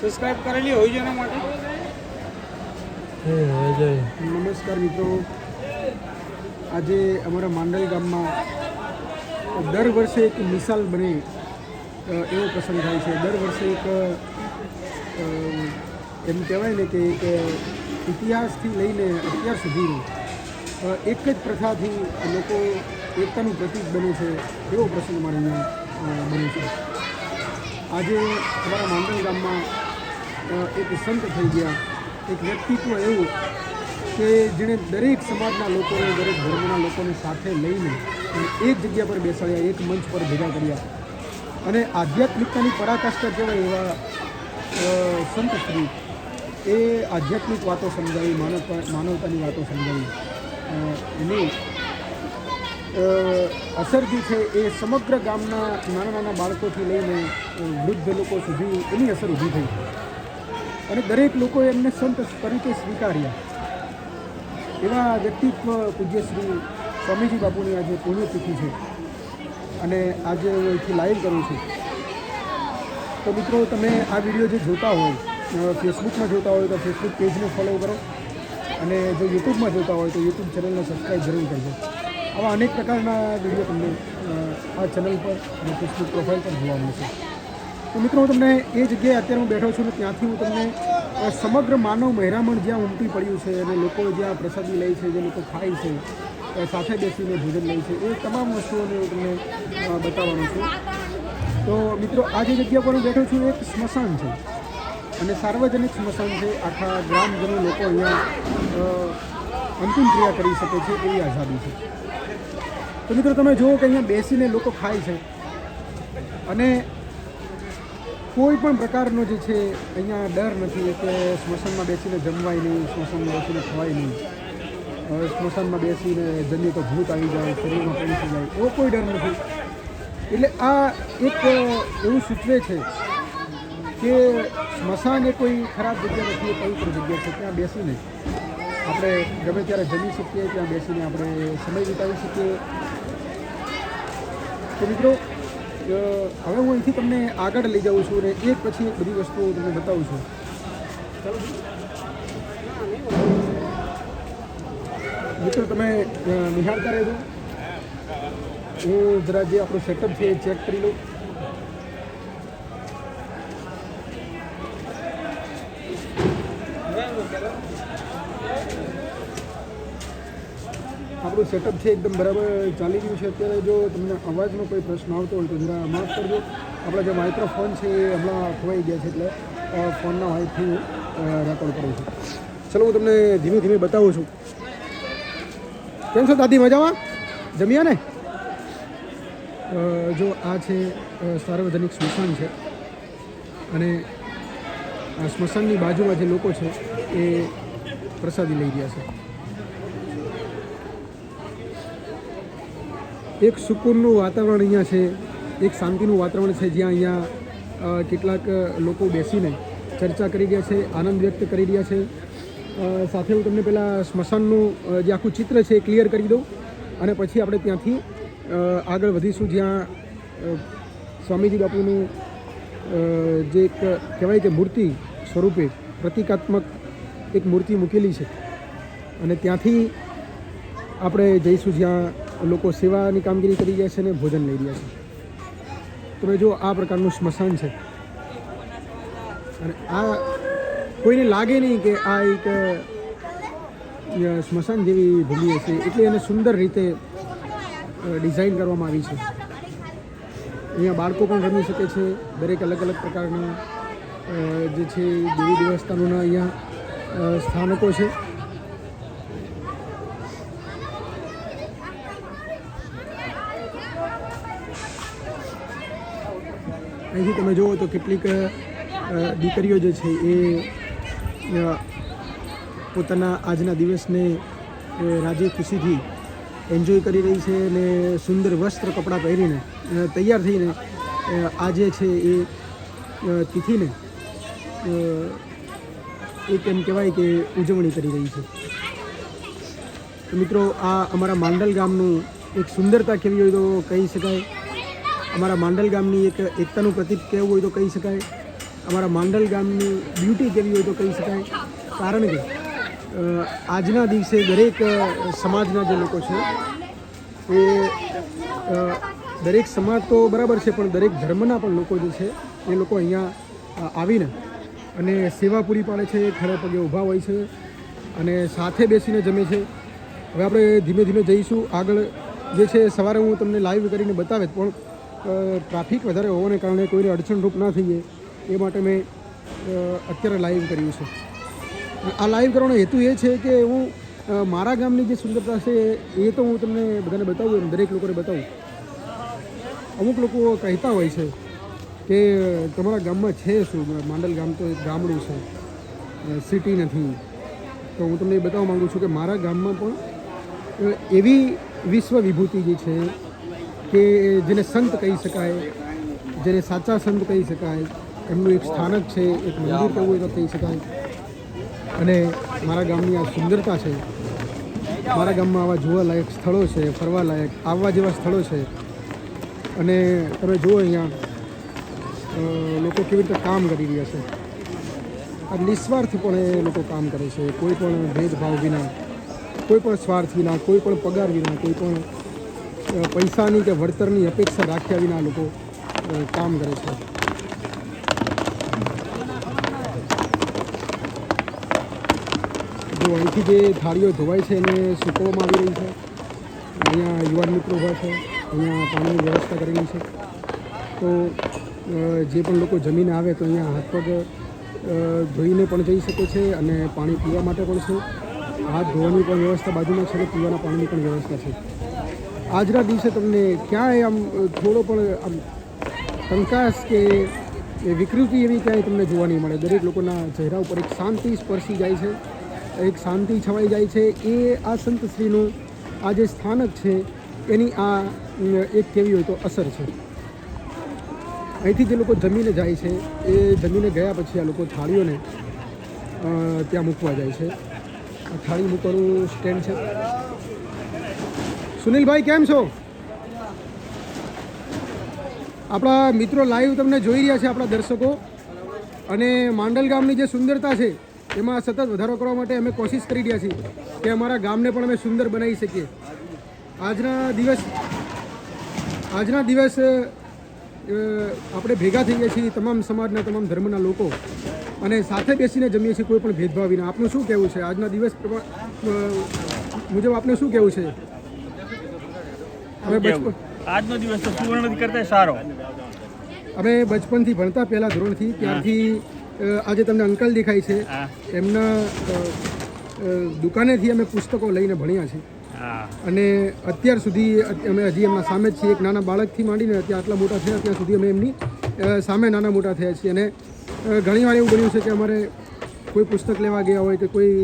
Subscribe કરેલી હોય છે એના માટે? નમસ્કાર મિત્રો. આજે અમારા માંડલ ગામમાં દર વર્ષે એક મિસાલ બને એવો પ્રસંગ થાય છે. દર વર્ષે એક એમ કહેવાય ને કે એક ઇતિહાસથી લઈને અત્યાર સુધીનું એક જ પ્રથાથી લોકો એકતાનું પ્રતીક બને છે એવો પ્રસંગ મારે અહીંયા બને છે. આજે અમારા માંડલ ગામમાં એક સંત થઈ ગયા. એક વ્યક્તિત્વ એવું કે જેણે દરેક સમાજના લોકોને, દરેક ધર્મના લોકોને સાથે લઈને એક જગ્યા પર બેસાડ્યા, એક મંચ પર ભેગા કર્યા. અને આધ્યાત્મિકતાની પરાકાષ્ઠા કહેવાય એવા સંત શ્રી એ આધ્યાત્મિક વાતો સમજાવી, માનવતા, માનવતાની વાતો સમજાવી. એની અસર જે છે એ સમગ્ર ગામના નાના નાના બાળકોથી લઈને વૃદ્ધ લોકો સુધી એની અસર ઊભી થઈ. અને દરેક લોકોએ એમને સંત તરીકે સ્વીકાર્યા. એવા વ્યક્તિત્વ પૂજ્ય શ્રી સ્વામીજી બાપુની આજે પુણ્યતિથિ છે. અને આજે હું અહીંથી લાઈવ કરું છું. તો મિત્રો, તમે આ વીડિયો જે જોતા હોય ફેસબુકમાં જોતા હોય તો ફેસબુક પેજને ફોલો કરો. અને જો યુટ્યુબમાં જોતા હોય તો યુટ્યુબ ચેનલને સબસ્ક્રાઈબ જરૂર કરજો. આવા અનેક પ્રકારના વીડિયો તમને આ ચેનલ પર અને ફેસબુક પ્રોફાઇલ પર જોવા મળશે. તો મિત્રો, હું તમને એ જગ્યાએ અત્યારે હું બેઠો છું ને ત્યાંથી હું તમને સમગ્ર માનવ મહેરામણ જ્યાં ઉમટી પડ્યું છે અને લોકો જ્યાં પ્રસાદી લે છે, જે લોકો ખાય છે સાથે બેસીને ભોજન લે છે, એ તમામ વસ્તુઓને હું તમને બતાવવાનો છું. તો મિત્રો, આ જે જગ્યા પર હું બેઠો છું એક સ્મશાન છે અને સાર્વજનિક સ્મશાન છે. આખા ગ્રામજનો લોકો અહીંયા અંતિમ ક્રિયા કરી શકે છે એવી આઝાદી છે. તો મિત્રો, તમે જુઓ કે અહીંયા બેસીને લોકો ખાય છે અને કોઈ પણ પ્રકારનો જે છે, અહીંયા ડર નથી કે સ્મશાનમાં બેસીને જમવાય નહીં, સ્મશાનમાં બેસીને ખવાય નહીં. સ્મશાનમાં બેસીને જમીએ તો ભૂત આવી જાય, શરીરમાં પહોંચી જાય, એવો કોઈ ડર નથી. એટલે આ એક એવું સૂચવે છે કે સ્મશાન એ કોઈ ખરાબ જગ્યા નથી, એ પવિત્ર જગ્યા છે, ત્યાં બેસીને આપણે ગમે ત્યારે જમી શકીએ, ત્યાં બેસીને આપણે સમય વિતાવી શકીએ. તો મિત્રો હવે હું અહીંથી તમને આગળ લઈ જાઉં છું અને એક પછી એક બધી વસ્તુઓ તમને બતાવું છું. મિત્રો, તમે નિહાળતા રહેજો. હું જરા જે આપણું સેટઅપ છે એ ચેક કરી લઉં. આપણું સેટઅપ છે એકદમ બરાબર ચાલી રહ્યું છે. અત્યારે જો તમને અવાજનો કોઈ પ્રશ્ન આવતો હોય તો જરા માફ કરજો. આપણા જે માઇક્રોફોન છે એ હમણાં ખોવાઈ ગયા છે એટલે ફોનના વાઇફથી રેકોર્ડ કરું છું. ચલો, હું તમને ધીમે ધીમે બતાવું છું. કેમ છો દાદી? મજામાં? જમ્યા ને? જો આ છે સાર્વજનિક સ્મશાન છે. અને આ સ્મશાનની બાજુમાં જે લોકો છે એ પ્રસાદી લઈ રહ્યા છે. એક સુકૂનનું વાતાવરણ અહીંયા છે, એક શાંતિનું વાતાવરણ છે જ્યાં અહીંયા કેટલાક લોકો બેસીને ચર્ચા કરી રહ્યા છે, આનંદ વ્યક્ત કરી રહ્યા છે. સાથે હું તમને પહેલાં સ્મશાનનું જે આખું ચિત્ર છે એ ક્લિયર કરી દઉં અને પછી આપણે ત્યાંથી આગળ વધીશું જ્યાં સ્વામીજી બાપુનું જે એક કહેવાય કે મૂર્તિ સ્વરૂપે પ્રતિકાત્મક એક મૂર્તિ મૂકેલી છે. અને ત્યાંથી આપણે જઈશું જ્યાં લોકો સેવાની કામગીરી કરી રહ્યા છે અને ભોજન લઈ રહ્યા છે. તમે જો આ પ્રકારનું સ્મશાન છે. અને આ કોઈને લાગે નહીં કે આ એક સ્મશાન જેવી ભૂમિ હશે. એટલે એને સુંદર રીતે ડિઝાઇન કરવામાં આવી છે. અહીંયા બાળકો પણ રમી શકે છે. દરેક અલગ અલગ પ્રકારના જે છે દેવી દેવસ્થાનોના અહીંયા સ્થાનકો છે. અહીંથી તમે જુઓ તો કેટલીક દીકરીઓ જે છે એ પોતાના આજના દિવસને રાજે ખુશીથી એન્જોય કરી રહી છે અને સુંદર વસ્ત્ર કપડાં પહેરીને તૈયાર થઈને આ આજે છે એ તિથિને એક એમ કહેવાય કે ઉજવણી કરી રહી છે. મિત્રો, આ અમારા માંડલ ગામનું એક સુંદરતા કેવી હોય તો કહી શકાય. અમારા માંડલ ગામની એક એકતાનું પ્રતીક કહેવું હોય તો કહી શકાય. અમારા માંડલ ગામની બ્યુટી કેવી હોય તો કહી શકાય. કારણ કે આજના દિવસે દરેક સમાજના જે લોકો છે, એ દરેક સમાજ તો બરાબર છે, પણ દરેક ધર્મના પણ લોકો જે છે, એ લોકો અહીંયા આવીને અને સેવા પૂરી પાડે છે ખડે પગે ઊભા હોય છે અને સાથે બેસીને જમે છે. હવે આપણે ધીમે ધીમે જઈશું. આગળ જે છે, સવારે હું તમને લાઈવ કરીને બતાવે પણ ટ્રાફિક વધારે હોવાને કારણે કોઈને અડચણરૂપ ના થઈએ એ માટે મેં અત્યારે લાઈવ કર્યું છે. આ લાઈવ કરવાનો હેતુ એ છે કે હું મારા ગામની જે સુંદરતા છે એ તો હું તમને બધાને બતાવું એમ દરેક લોકોને બતાવું. અમુક લોકો કહેતા હોય છે કે તમારા ગામમાં છે શું? માંડલ ગામ તો એક ગામડું છે. સિટી નથી. તો હું તમને એ બતાવવા માગું છું કે મારા ગામમાં પણ એવી વિશ્વ વિભૂતિ જે છે કે જેને સંત કહી શકાય, જેને સાચા સંત કહી શકાય, એમનું એક સ્થાનક છે, એક મંદિર કહેવું હોય તો કહી શકાય. અને મારા ગામની આ સુંદરતા છે, મારા ગામમાં આવા જોવાલાયક સ્થળો છે, ફરવાલાયક, આવવા જેવા સ્થળો છે. અને તમે જુઓ અહીંયા લોકો કેવી રીતે કામ કરી રહ્યા છે. આ નિસ્વાર્થપણે એ લોકો કામ કરે છે. કોઈ પણ ભેદભાવ વિના, કોઈ પણ સ્વાર્થ વિના, કોઈ પણ પગાર વિના, કોઈ પણ પૈસાની કે વળતરની અપેક્ષા રાખ્યા વિના લોકો કામ કરે છે. જો અહીંથી જે થાળીઓ ધોવાય છે એને સૂકવવામાં આવી રહી છે. અહીંયા યુવાન મિત્રો ઊભા છે, અહીંયા પાણીની વ્યવસ્થા કરેલી છે. તો જે પણ લોકો જમીને આવે તો અહીંયા હાથ પગ ધોઈને પણ જઈ શકે છે અને પાણી પીવા માટે પણ છે. હાથ ધોવાની પણ વ્યવસ્થા બાજુમાં છે પીવાના પાણીની પણ વ્યવસ્થા છે. આજના દિવસે તમને ક્યાંય આમ થોડો પણ, આમ કંકાસ કે વિકૃતિ એવી ક્યાંય તમને જોવા નહીં મળે. દરેક લોકોના ચહેરા ઉપર એક શાંતિ સ્પર્શી જાય છે, એક શાંતિ છવાઈ જાય છે. એ આ સંતશ્રીનું આ જે સ્થાનક છે, એની આ એક કેવી હોય તો અસર છે. અહીંથી જે લોકો જમીને જાય છે, એ જમીને ગયા પછી આ લોકો થાળીઓને ત્યાં મૂકવા જાય છે. આ થાળી મૂકવાનું સ્ટેન્ડ છે. સુનિલભાઈ, કેમ છો? આપણા મિત્રો લાઈવ તમને જોઈ રહ્યા છે આપણા દર્શકો. અને માંડલ ગામની જે સુંદરતા છે, એમાં સતત વધારો કરવા માટે અમે કોશિશ કરી રહ્યા છીએ કે અમારા ગામને પણ અમે સુંદર બનાવી શકીએ. આજના દિવસ આજના દિવસ આપણે ભેગા થઈએ છીએ તમામ સમાજના, તમામ ધર્મના લોકો. અને સાથે બેસીને જમીએ છીએ કોઈ પણ ભેદભાવ વિના આપનું શું કહેવું છે? આજના દિવસ મુજબ આપને શું કહેવું છે? અમે બચપન આજનો દિવસ તો સુવર્ણ કરતા સારો. અમે બચપનથી ભણતા પહેલા ધોરણથી ત્યારથી આજે તમને અંકલ દેખાય છે. એમના દુકાનેથી અમે પુસ્તકો લઈને ભણ્યા છીએ. અને અત્યાર સુધી અમે હજી એમના સામે જ છીએ. એક નાના બાળકથી માંડીને અત્યારે આટલા મોટા થયા ત્યાં સુધી અમે એમની સામે નાના મોટા થયા છીએ. અને ઘણીવાર એવું બન્યું છે કે અમારે કોઈ પુસ્તક લેવા ગયા હોય કે કોઈ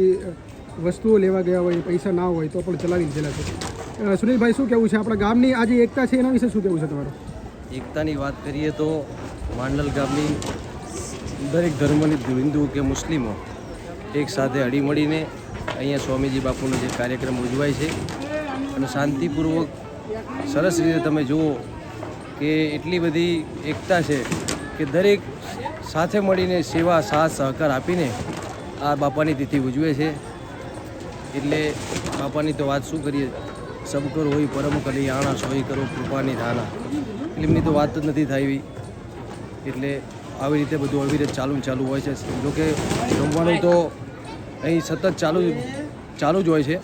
વસ્તુઓ લેવા ગયા હોય પૈસા ના હોય તો પણ ચલાવી લીધેલા છે. સુનિલભાઈ, શું કહેવું છે? આપણા ગામની આજે એકતા છે, એના વિશે શું કહેવું છે તમારું? એકતાની વાત કરીએ તો માંડલ ગામની દરેક ધર્મની હિન્દુ કે મુસ્લિમો એક સાથે હળીમળીને અહીંયા સ્વામીજી બાપુનો જે કાર્યક્રમ ઉજવાય છે. અને શાંતિપૂર્વક સરસ રીતે તમે જુઓ કે એટલી બધી એકતા છે કે દરેક સાથે મળીને સેવા, સાથ, સહકાર આપીને આ બાપાની તિથિ ઉજવે છે. એટલે બાપાની તો વાત શું કરીએ? સબ કર હોય પરમ કલી આણા સોય કરો કૃપાની ધાના. ફિલ્મની તો વાત જ નથી થાય એવી. એટલે આવી રીતે બધું આવી રીતે ચાલુ ચાલુ હોય છે. જોકે જમવાનું તો અહીં સતત ચાલુ ચાલુ જ હોય છે.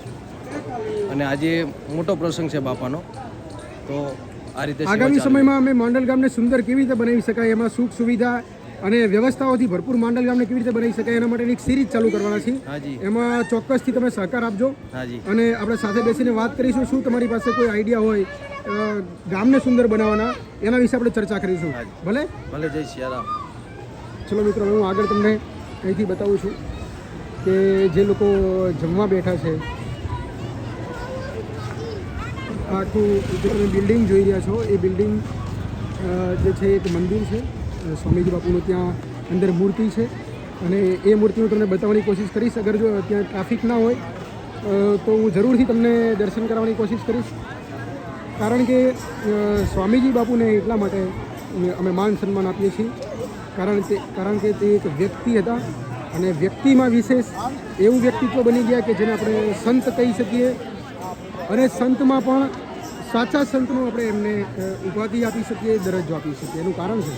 અને આજે મોટો પ્રસંગ છે બાપાનો. તો આ રીતે આગામી સમયમાં અમે માંડલ ગામને સુંદર કેવી રીતે બનાવી શકાય એમાં સુખ સુવિધા અને વ્યવસ્થાઓથી ભરપૂર માંડલ ગામને કેવી રીતે બનાવી શકાય એના માટેની એક સિરીઝ ચાલુ કરવાના છે એમાં ચોક્કસથી તમે સહકાર આપજો. અને આપણે સાથે બેસીને વાત કરીશું શું તમારી પાસે કોઈ આઈડિયા હોય ગામને સુંદર બનાવવાના એના વિશે આપણે ચર્ચા કરીશું. ભલે? ભલે જય સિયારામ ચલો મિત્રો હું આગળ તમને અહીંથી બતાવું છું કે જે લોકો જમવા બેઠા છે આખું જે તમે બિલ્ડિંગ જોઈ રહ્યા છો એ બિલ્ડિંગ જે છે એક મંદિર છે. સ્વામીજી બાપુનું ત્યાં અંદર મૂર્તિ છે. અને એ મૂર્તિ હું તમને બતાવવાની કોશિશ કરીશ. અગર જો ત્યાં ટ્રાફિક ના હોય તો હું જરૂરથી તમને દર્શન કરાવવાની કોશિશ કરીશ. કારણ કે સ્વામીજી બાપુને એટલા માટે અમે માન સન્માન આપીએ છીએ. કારણ કે કારણ કે તે એક વ્યક્તિ હતા અને વ્યક્તિમાં વિશેષ એવું વ્યક્તિત્વ બની ગયા કે જેને આપણે સંત કહી શકીએ. અને સંતમાં પણ સાચા સંતનો આપણે એમને ઉપાધિ આપી શકીએ, દરજ્જો આપી શકીએ. એનું કારણ છે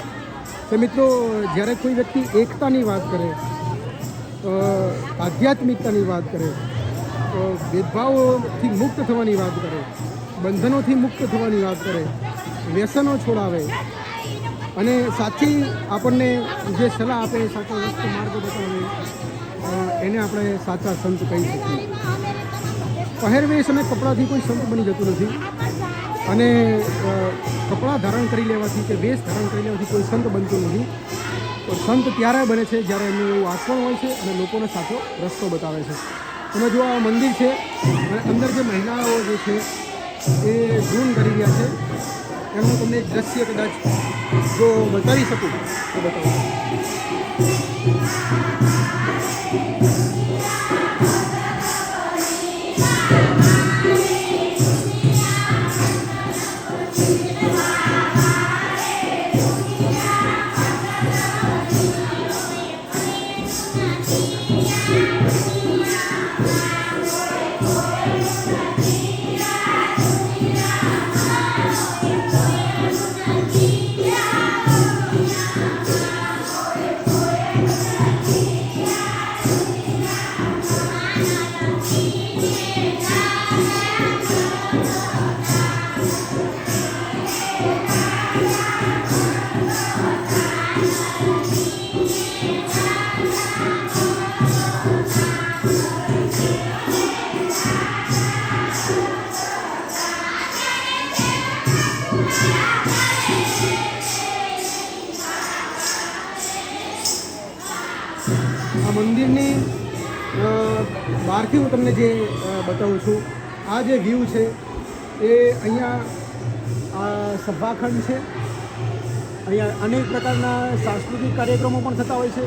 કે મિત્રો, જ્યારે કોઈ વ્યક્તિ એકતાની વાત કરે આધ્યાત્મિકતાની વાત કરે ભેદભાવોથી મુક્ત થવાની વાત કરે, બંધનોથી મુક્ત થવાની વાત કરે, વ્યસનો છોડાવે અને સાચી આપણને જે સલાહ આપે, સાચો રસ્તો, માર્ગ બતાવે એને આપણે સાચા સંત કહી શકીએ. પહેરવેશ અને કપડાથી કોઈ સંત બની જતું નથી. અને કપડાં ધારણ કરી લેવાથી કે વેશ ધારણ કરી લેવાથી કોઈ સંત બનતું નથી. તો સંત ત્યારે બને છે જ્યારે એમનું એવું આચરણ હોય છે અને લોકોને સાચો રસ્તો બતાવે છે. તમે જો આ મંદિર છે અને અંદર જે મહિલાઓ જે છે એ ગુણ કરી રહ્યા છે. એમનું તમને એક દ્રશ્ય કદાચ જો બતાવી શકું તો બતાવો. બહારથી હું તમને જે બતાવું છું, આ જે વ્યૂ છે, એ અહીંયા આ સભાખંડ છે. અહીંયા અનેક પ્રકારના સાંસ્કૃતિક કાર્યક્રમો પણ થતા હોય છે,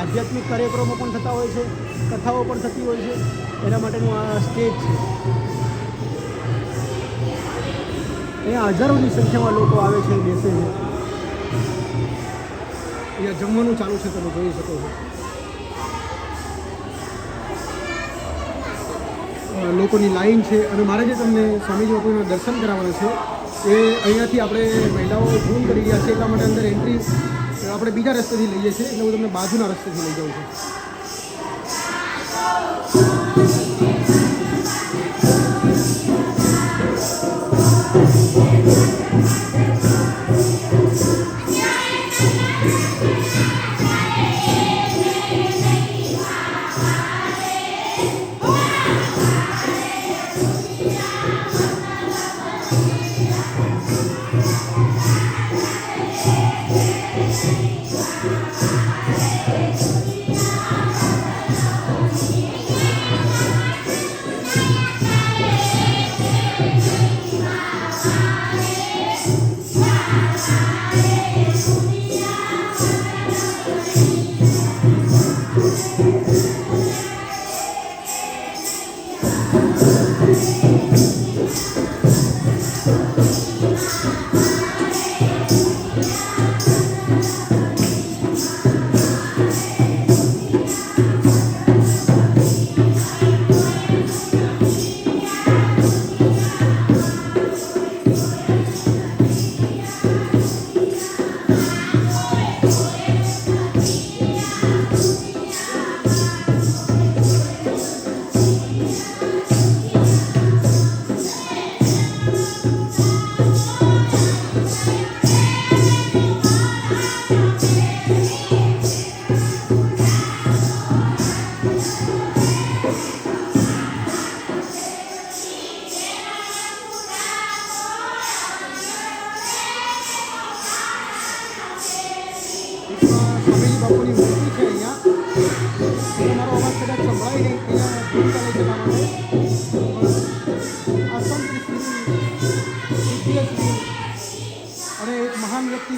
આધ્યાત્મિક કાર્યક્રમો પણ થતા હોય છે, કથાઓ પણ થતી હોય છે, એના માટેનું આ સ્ટેજ છે. અહીંયા હજારોની સંખ્યામાં લોકો આવે છે બેસે છે. અહીંયા જમવાનું ચાલુ છે, તમે જોઈ શકો છો. લોકોની લાઈન છે અને મારે જે તમને સ્વામીજી બાપુના દર્શન કરાવવાના છે, એ અહીંયાથી આપણે મહિલાઓ ઝૂમ કરી રહ્યા છે, એટલા માટે અંદર એન્ટ્રી આપણે બીજા રસ્તેથી લઈએ છીએ, એટલે હું તમને બાજુના રસ્તેથી લઈ જાઉં છું.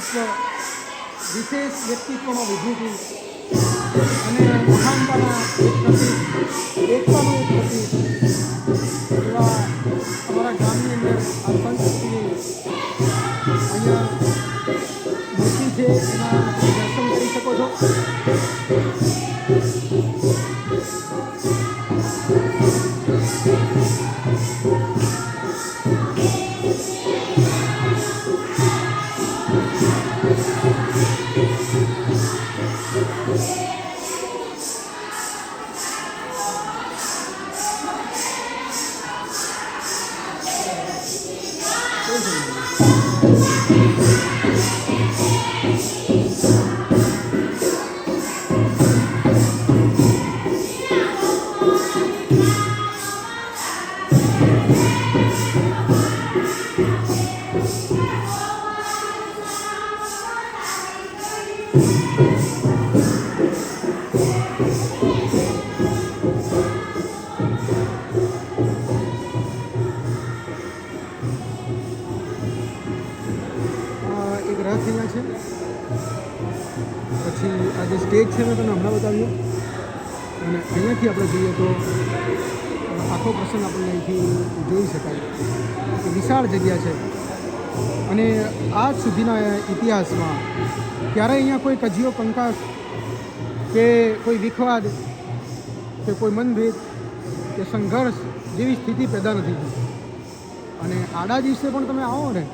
વ્યક્તિત્વ વિશેષ વ્યક્તિત્વમાં વિભૂતિ અને મહાનતાના એક પ્રતીક, એકતાનું એક પ્રતીક એવા અમારા ગામની અંદર આ સંત જે સ્ટેજ છે મેં તમને હમણાં બતાવ્યું. અને અહીંયાથી આપણે જોઈએ તો આખો પ્રસંગ આપણને અહીંથી જોઈ શકાય. વિશાળ જગ્યા છે. અને આજ સુધીના ઇતિહાસમાં ક્યારેય અહીંયા કોઈ કજિયો કંકાસ કે કોઈ વિખવાદ કે કોઈ મનભેદ કે સંઘર્ષ જેવી સ્થિતિ પેદા નથી થઈ. અને આડા દિવસે પણ તમે આવો ને,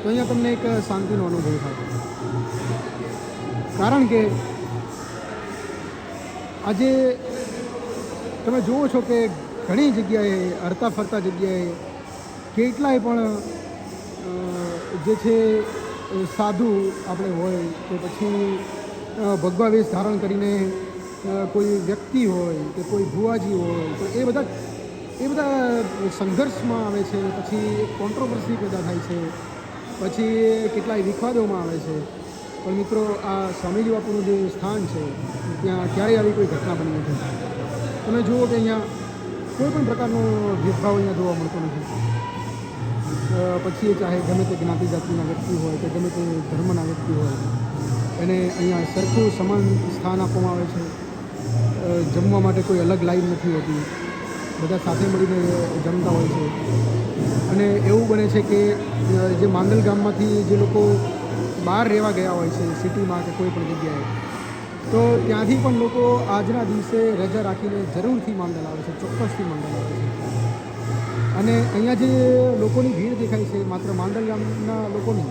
તો અહીંયા તમને એક શાંતિનો અનુભવ થાય. કારણ કે આજે તમે જુઓ છો કે ઘણી જગ્યાએ હરતા ફરતા જગ્યાએ કેટલાય પણ જે છે, સાધુ આપણે હોય કે પછી ભગવા વેશ ધારણ કરીને કોઈ વ્યક્તિ હોય કે કોઈ ભુવાજી હોય, તો એ બધા એ બધા સંઘર્ષમાં આવે છે, પછી કોન્ટ્રોવર્સી પેદા થાય છે, પછી કેટલાય વિખવાદોમાં આવે છે. પણ મિત્રો, આ સ્વામીજી બાપુનું જે સ્થાન છે, ત્યાં ક્યારેય આવી કોઈ ઘટના બની નથી. તમે જુઓ કે અહીંયા કોઈ પણ પ્રકારનો ભેદભાવ અહીંયા જોવા મળતો નથી. પછી એ ચાહે ગમે તે જ્ઞાતિ જાતિના વ્યક્તિ હોય કે ગમે તે ધર્મના વ્યક્તિ હોય, એને અહીંયા સરખું સમાન સ્થાન આપવામાં આવે છે. જમવા માટે કોઈ અલગ લાઈન નથી હોતી. બધા સાથે મળીને જમતા હોય છે. અને એવું બને છે કે જે માંગલ ગામમાંથી જે લોકો બહાર રહેવા ગયા હોય છે સિટીમાં કે કોઈ પણ જગ્યાએ. તો ત્યાંથી પણ લોકો આજના દિવસે રજા રાખીને જરૂરથી માંડલ આવે છે, ચોક્કસથી માંડલ આવે છે. અને અહીંયા જે લોકોની ભીડ દેખાય છે, માત્ર માંડલ ગામના લોકોની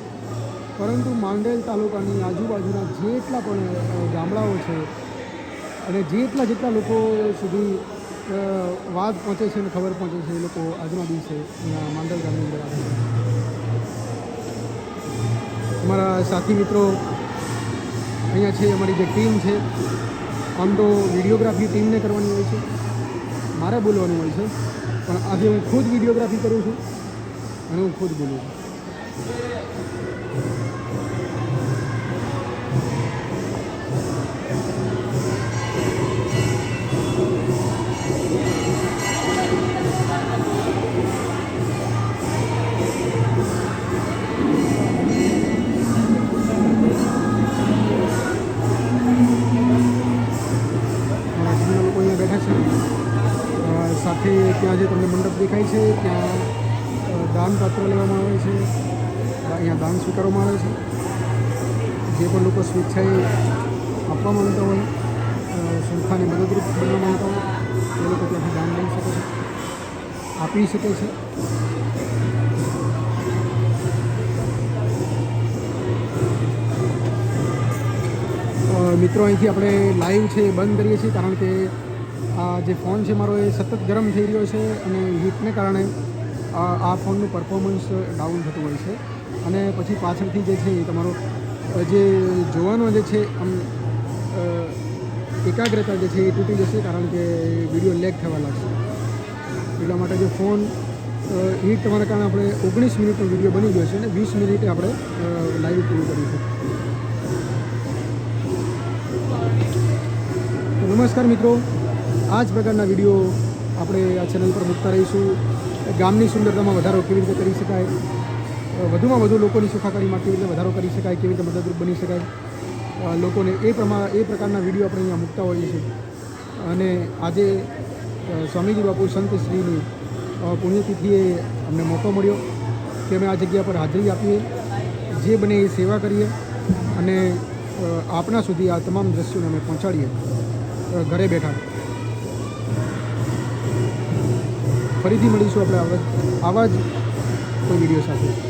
પરંતુ માંડલ તાલુકાની આજુબાજુના જેટલા પણ ગામડાઓ છે અને જેટલા જેટલા લોકો સુધી વાત પહોંચે છે અને ખબર પહોંચે છે એ લોકો આજના દિવસે માંડલ ગામની અંદર આવે છે. અમારા સાથી મિત્રો અહીંયા છે, અમારી જે ટીમ છે, આમ તો વિડીયોગ્રાફી ટીમને કરવાની હોય છે. મારે બોલવાનું હોય છે, પણ આજે હું ખુદ વિડીયોગ્રાફી કરું છું અને હું ખુદ બોલું છું. દેખાય છે ત્યાં દાન પાત્ર લેવામાં આવે છે અહીંયા દાન સ્વીકારવામાં આવે છે. જે પણ લોકો સ્વેચ્છાએ આપવા માંગતા હોય સંસ્થાને મદદરૂપ બનવા માંગતા હોય, એ લોકો ત્યાંથી દાન લઈ શકે છે. આપી શકે છે. મિત્રો, અહીંથી આપણે લાઈવ છે એ બંધ કરીએ છીએ કારણ કે આ જે ફોન છે મારો એ સતત ગરમ થઈ રહ્યો છે અને હીટને કારણે આ ફોનનું પરફોર્મન્સ ડાઉન થતું હોય છે. અને પછી પાછળથી જે છે એ તમારો જે જોવાનો જે છે આમ એકાગ્રતા જે છે એ તૂટી જશે કારણ કે વીડિયો લેગ થવા લાગશે. એટલા માટે જે ફોન હીટ તમારા કારણે આપણે ઓગણીસ મિનિટનો વીડિયો બની ગયો છે અને વીસ મિનિટે આપણે લાઈવ પૂરું કરીશું નમસ્કાર મિત્રો. આ જ પ્રકારના વીડિયો આપણે આ ચેનલ પર મૂકતા રહીશું. ગામની સુંદરતામાં વધારો કેવી રીતે કરી શકાય? વધુમાં વધુ લોકોની સુખાકારીમાં કેવી રીતે વધારો કરી શકાય, કેવી રીતે મદદરૂપ બની શકાય? લોકોને એ પ્રમાણે એ પ્રકારના વીડિયો આપણે અહીંયા મૂકતા હોઈએ છીએ. અને આજે સ્વામીજી બાપુ સંત શ્રીની પુણ્યતિથિએ અમને મોકો મળ્યો કે અમે આ જગ્યા પર હાજરી આપીએ, જે બને એ સેવા કરીએ અને આપના સુધી આ તમામ દ્રશ્યોને અમે પહોંચાડીએ. ઘરે બેઠા. ફરીથી મળીશું આપણે આવા જ કોઈ વીડિયો સાથે.